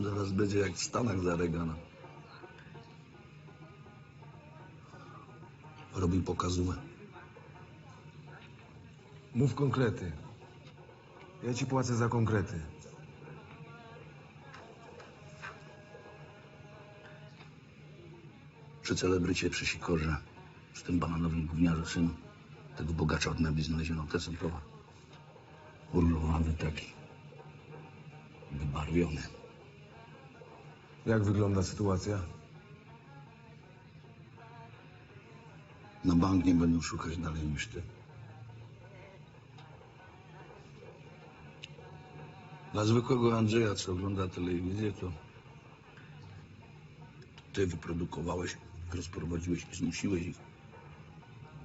Zaraz będzie jak w Stanach za Reagana. Robi pokazówę. Mów konkrety. Ja ci płacę za konkrety. Przy celebrycie, przy sikorze, z tym bananowym gówniarze synu, tego bogacza od mebli znaleziono tę towar. Urlowany taki. Wybarwiony. Jak wygląda sytuacja? Na bank nie będą szukać dalej niż ty. Dla zwykłego Andrzeja, co ogląda telewizję, to ty wyprodukowałeś, rozprowadziłeś i zmusiłeś ich.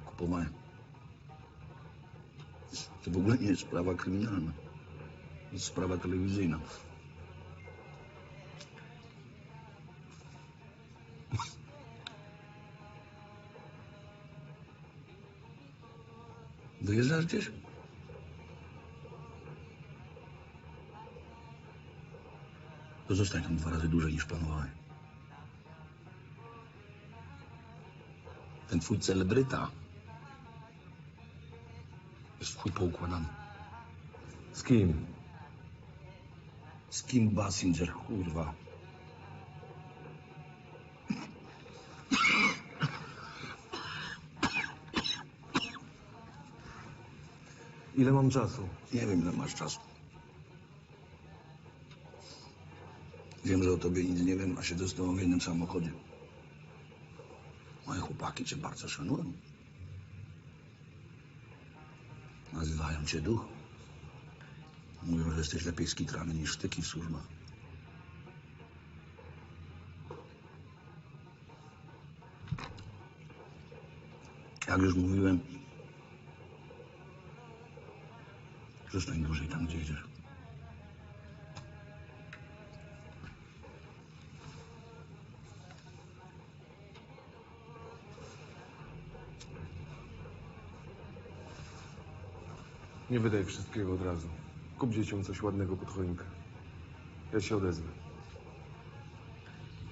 Kupowałem. To w ogóle nie jest sprawa kryminalna. To jest sprawa telewizyjna. Wyjeżdżasz gdzieś? To zostań tam dwa razy dłużej niż planowałem. Ten twój celebryta jest w chuj poukładany. Z kim? Z kim Basinger, kurwa? Ile mam czasu? Nie wiem, ile masz czasu. Wiem, że o tobie nic nie wiem, a z tobą w jednym samochodzie. Moje chłopaki cię bardzo szanują. Nazywają cię duch. Mówią, że jesteś lepiej skitrany niż sztyki w służbach. Jak już mówiłem, zostań dłużej tam, gdzie idziesz. Nie wydaj wszystkiego od razu. Kup dzieciom coś ładnego pod choinkę. Ja się odezwę.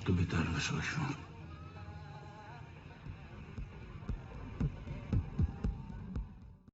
Tobie też wesołych świąt.